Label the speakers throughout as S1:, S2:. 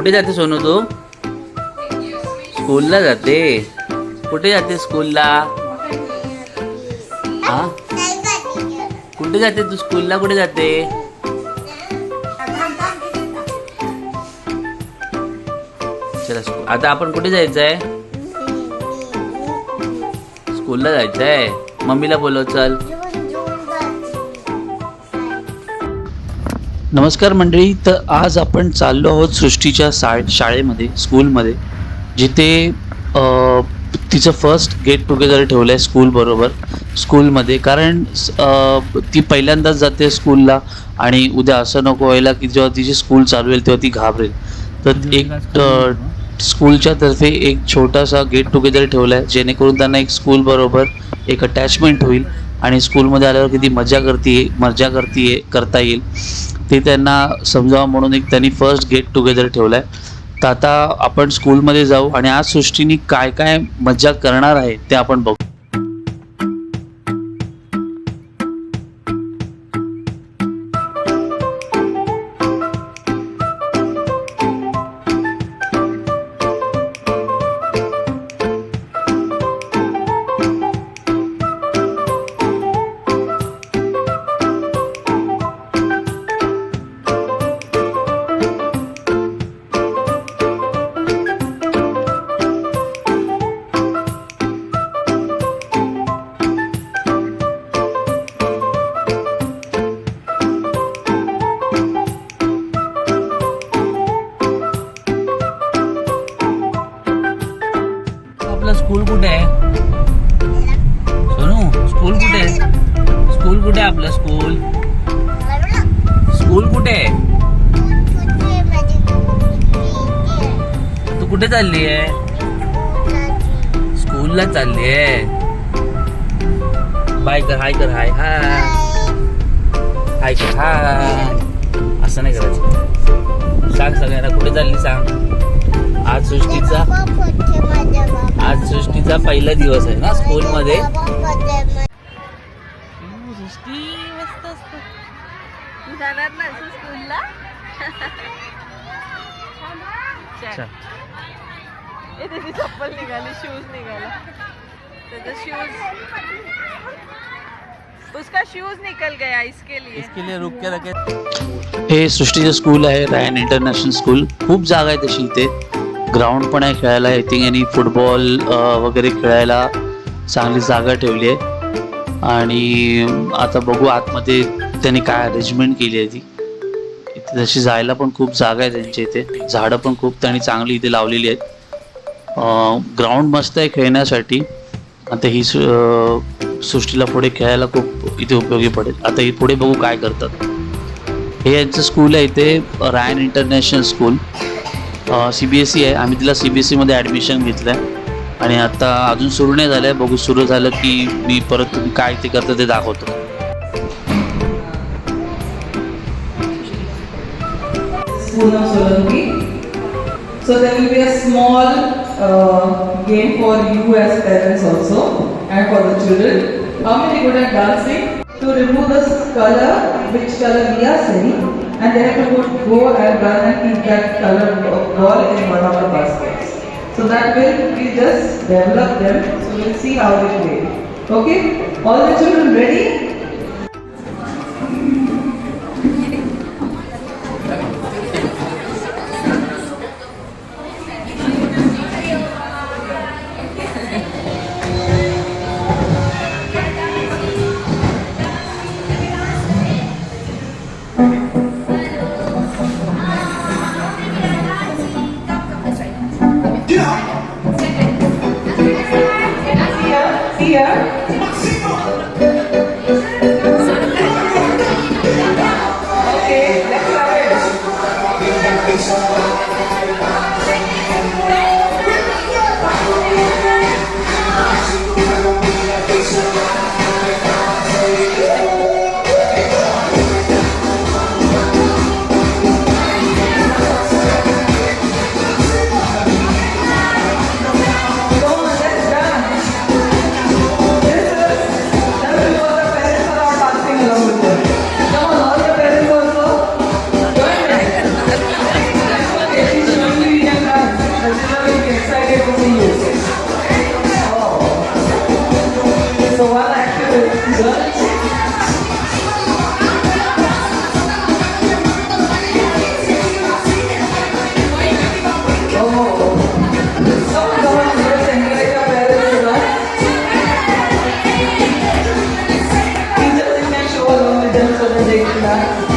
S1: कुठे जाते सोनू तू? स्कूलला जाते. कुठे जाते स्कूलला हा? कुठे जाते तू? स्कूलला कुठे जाते? चला स्कूल आता आपण कुठे जायचंय? स्कूलला जायचंय. मम्मीला बोलव चल. नमस्कार मंडळी तर आज आपण चाललो आहोत सृष्टीच्या सा शाळेमध्ये स्कूलमध्ये जिथे तिचं फर्स्ट गेट टुगेदर ठेवलं आहे स्कूलबरोबर स्कूलमध्ये कारण ती पहिल्यांदाच जाते स्कूलला आणि उद्या असं नको व्हायला की जेव्हा तिची स्कूल चालू होईल तेव्हा ती घाबरेल. तर एक अ, स्कूलच्या तर्फे एक छोटासा गेट टुगेदर ठेवला आहे जेणेकरून त्यांना एक स्कूलबरोबर एक अटॅचमेंट होईल. आणि स्कूलमध्ये आल्यावर किती मजा करते मजा करते करता येईल. ते त्यांना समजावं म्हणून एक त्यांनी फर्स्ट गेट टुगेदर ठेवलं आहे तर आता आपण स्कूलमध्ये जाऊ आणि आज सृष्टीने काय काय मज्जा करणार आहे ते आपण बघू. चालली बाय कर हाय कर हाय हाय. हाय कर हाय. असं नाही करायचं. सांग सगळ्यांना कुठे चालली सांग. आज सृष्टीचा आज सृष्टीचा पहिला दिवस आहे ना स्कूल मध्ये सृष्टी मस्त
S2: तू जाणार ना स्कूलला? ए त्याची चप्पल निघाली शूज निघाला त्याचा शूज उसका शूज निकल गया इसके लिए.
S1: इसके लिए रुक के रखे। हे सृष्टीचं स्कूल आहे रायन इंटरनॅशनल स्कूल खूप जागा आहे तशी इथे. ग्राउंड पण आहे खेळायला आय थिंक यांनी फुटबॉल वगैरे खेळायला चांगली जागा ठेवली आहे. आणि आता बघू आतमध्ये त्यांनी काय अरेंजमेंट केली आहे ती. इथे तशी जायला पण खूप जागा आहे त्यांच्या इथे. झाडं पण खूप त्यांनी चांगली इथे लावलेली आहेत. ग्राउंड मस्त आहे खेळण्यासाठी. आता ही सृष्टीला पुढे खेळायला खूप इथे उपयोगी पडेल. आता ही पुढे बघू काय करतात. हे यांचं स्कूल आहे इथे Ryan international school C B S E आहे. आम्ही तिला सी बी एस ईमध्ये ॲडमिशन घेतलं आहे आणि आता अजून सुरू नाही झालं आहे बघू सुरू झालं की मी परत तुम्ही काय ते करतं ते दाखवतो.
S3: So there will be a small uh, game for you as parents also and for the children. How many good at dancing? To remove the color, which color we are saying, and they have to go and run and keep that color ball in one of the baskets. So that will we just develop them. So we'll see how they play. Okay? All the children ready?
S4: 네.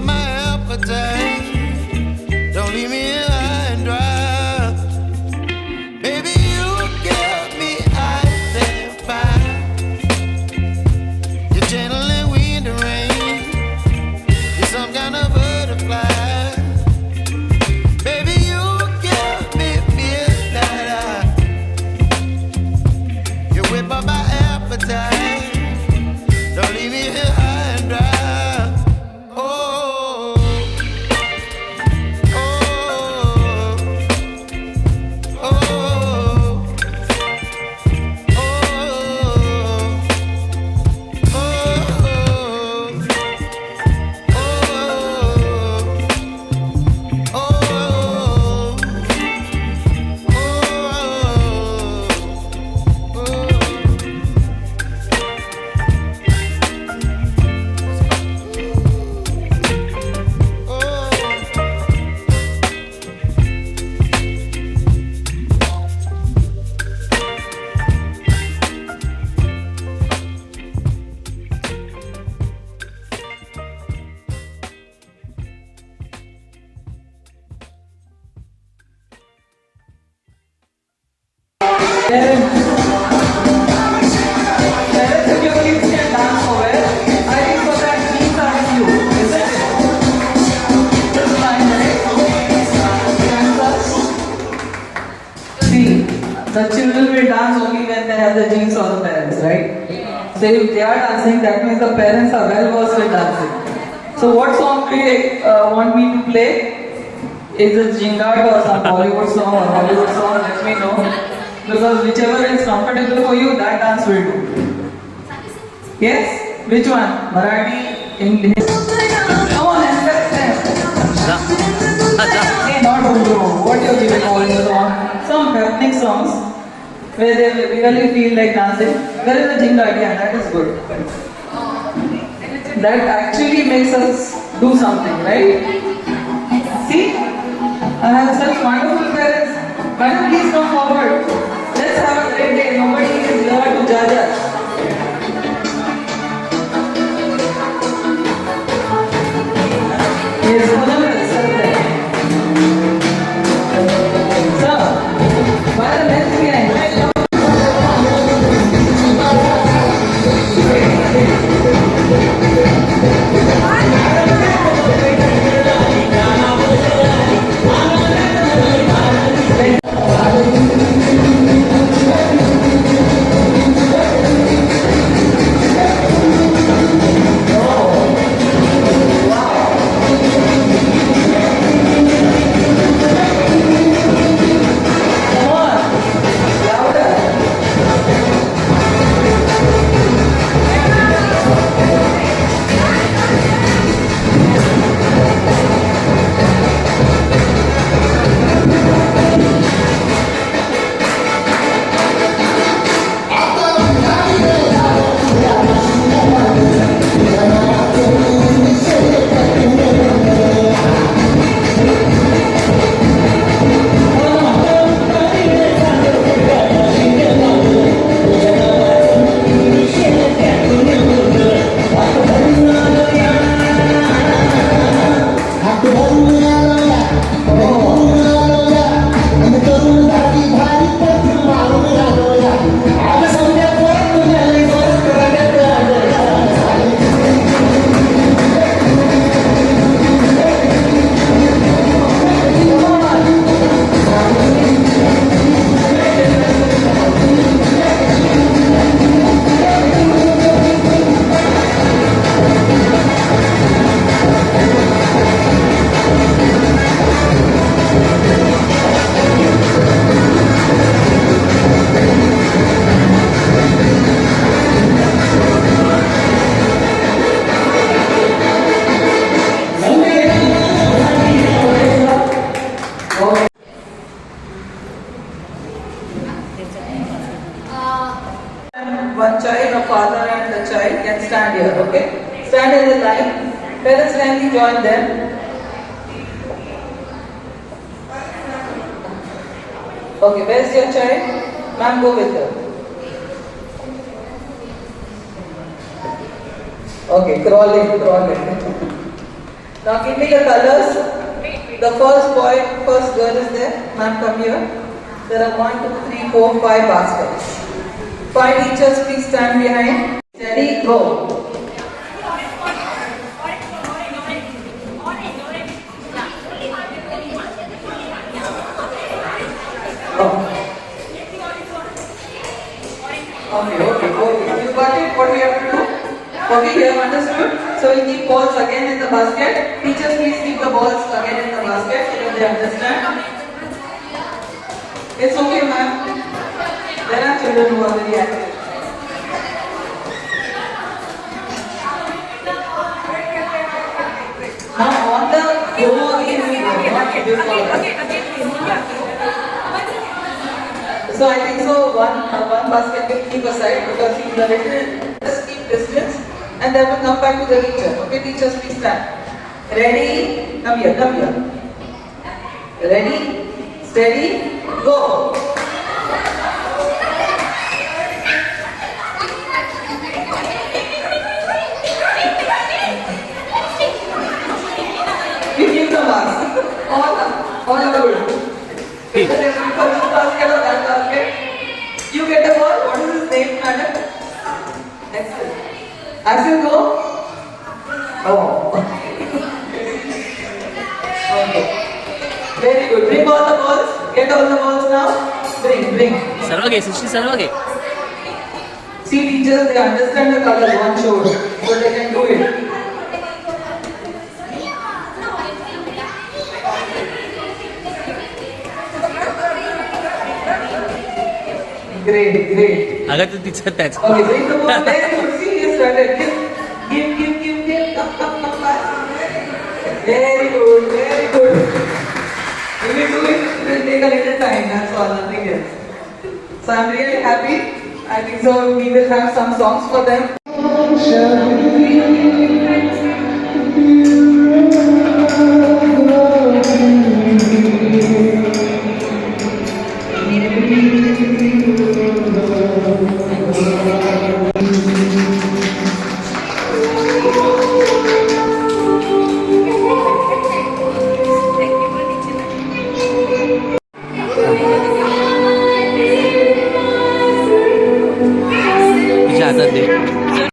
S4: my appetite. The
S3: children will dance only when they have the genes of the parents, right? So if they are dancing, that means the parents are well versed with dancing. So what song do you uh, want me to play? Is it Jingat or some Bollywood song or Hollywood song? Let me know. Because whichever is comfortable for you, that dance will do. Yes? Which one? Marathi, English? Come on,
S1: and
S3: Hey, not Urdu. What you giving all the song? Some ethnic songs where they really feel like dancing, there is a jingle idea, that is good. That actually makes us do something, right? See? I have such wonderful parents. Madam, please come forward. Let's have a great day. Nobody is here to judge us. Yes, Madam. Ma'am, go with her. Okay, crawl in, crawl in. Now give me the colors. The first boy, first girl is there. Ma'am, come here. There are one, two, three, four, five baskets. Five teachers, please stand behind. Steady, go. Oh. Okay, okay, okay. You got it? What we have to do? Okay, you have understood? So we keep balls again in the basket. Teachers, please keep the balls again in the basket that they understand. It's okay, ma'am. There are children who are very active. Now on. So I think so one, one basket will keep aside because he is a little, just keep distance and then we'll come back to the teacher. Okay, teachers please stand. Ready? Come here, come here. Ready? Steady? Go! You give the marks. All, all are good. You get a ball. What is his name, madam? Axel. Axel, go. Oh. okay. Very good. Bring all the balls. Get all the balls now. Bring, bring.
S5: सर्व घे सृष्टी सर्व घे
S3: See, teachers, they understand the colors one showed, so they can do it. Great, great.
S5: अगं तू तिचं त्याच
S3: Okay, bring the ball. Very good. See, he started. Give, give, give, give. Very good, very good. If you do it, it will take a little time. That's all, nothing else. So I'm really happy. I think so. We will have some songs for them. ・じゃあ。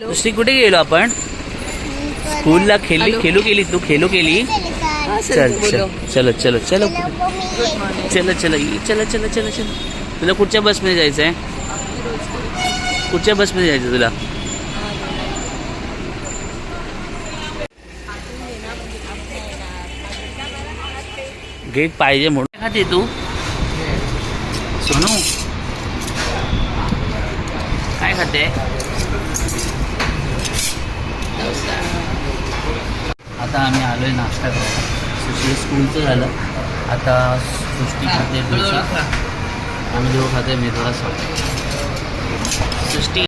S5: सृष्टी कुठे गेलो आपण? स्कूलला खेळली खेळू केली तू खेळू केली? चल चल चलो. चलो चलो चलो चलो ये, चलो चलो चलो चलो. तुला कुठच्या बसमध्ये जायचं आहे कुठच्या बसमध्ये जायचं तुला? गेट पाहिजे म्हणून. खाते तू. सोनू. काय खाते? आता आम्ही आलो आहे नाश्ता करायला. सुशी स्कूलचं झालं. आता सृष्टी खाते आम्ही दोघं खाते मी थोडासा सृष्टी